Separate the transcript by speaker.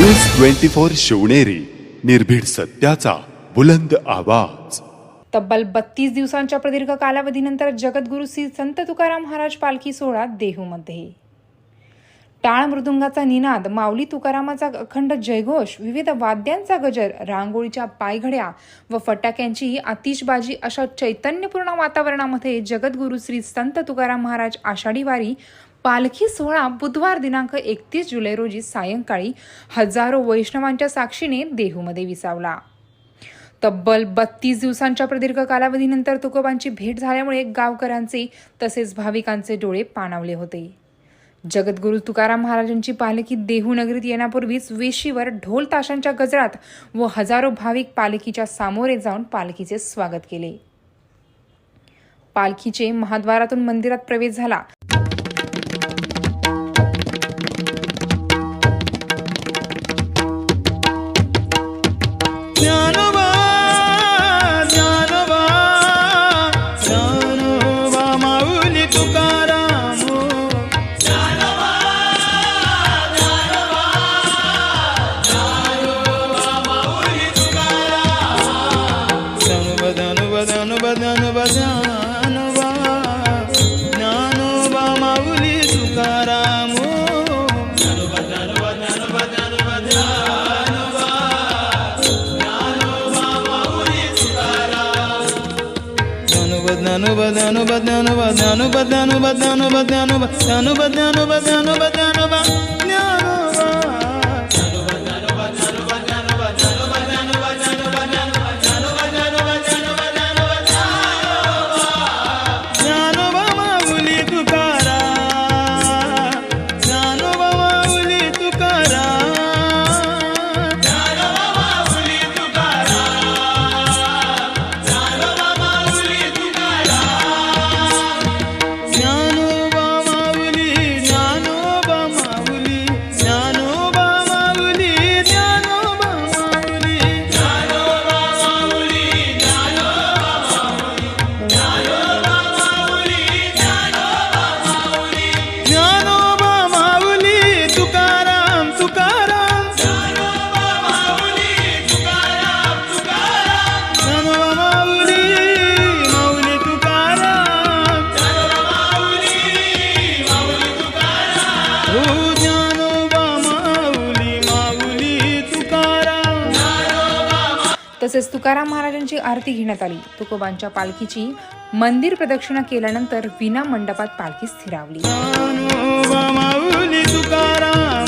Speaker 1: News twenty four Shivneri निर्भीड सत्याचा बुलंद आवाज.
Speaker 2: तब्बल बत्तीस दिवसांच्या प्रदीर्घ कालावधीनंतर जगद्गुरु श्री संत तुकाराम महाराज पालखी सोहळा देहूमध्ये. टाळ मृदुंगाचा निनाद माऊली तुकारामाचा अखंड जयघोष विविध वाद्यांचा गजर रांगोळीच्या पायघड्या व फटाक्यांची आतिषबाजी अशा चैतन्यपूर्ण वातावरणामध्ये जगद्गुरू श्री संत तुकाराम महाराज आषाढी वारी पालखी सोहळा बुधवार दिनांक एकतीस जुलै रोजी सायंकाळी हजारो वैष्णवांच्या साक्षीने देहूमध्ये विसावला. तब्बल बत्तीस दिवसांच्या प्रदीर्घ कालावधीनंतर तुकोबांची भेट झाल्यामुळे गावकऱ्यांचे तसेच भाविकांचे डोळे पाणावले होते. जगद्गुरू तुकाराम महाराजांची पालखी देहू नगरीत येण्यापूर्वीच वेशीवर ढोल ताशांच्या गजरात व हजारो भाविक पालखीच्या सामोरे जाऊन पालखीचे स्वागत केले. पालखीचे महाद्वारातून मंदिरात प्रवेश झाला.
Speaker 3: ज्ञानोबा ज्ञानोबा ज्ञानोबा ज्ञानोबा माऊली तुकाराम ज्ञानोबा ज्ञानोबा ज्ञानोबा ज्ञानोबा ज्ञानोबा ज्ञानोबा ज्ञानोबा ज्ञानोबा ज्ञानोबा ज्ञानोबा
Speaker 2: तसेच तुकाराम महाराजांची आरती घेण्यात आली. तुकोबांच्या पालखीची मंदिर प्रदक्षिणा केल्यानंतर विना मंडपात पालखी स्थिरावली.
Speaker 3: तुकाराम.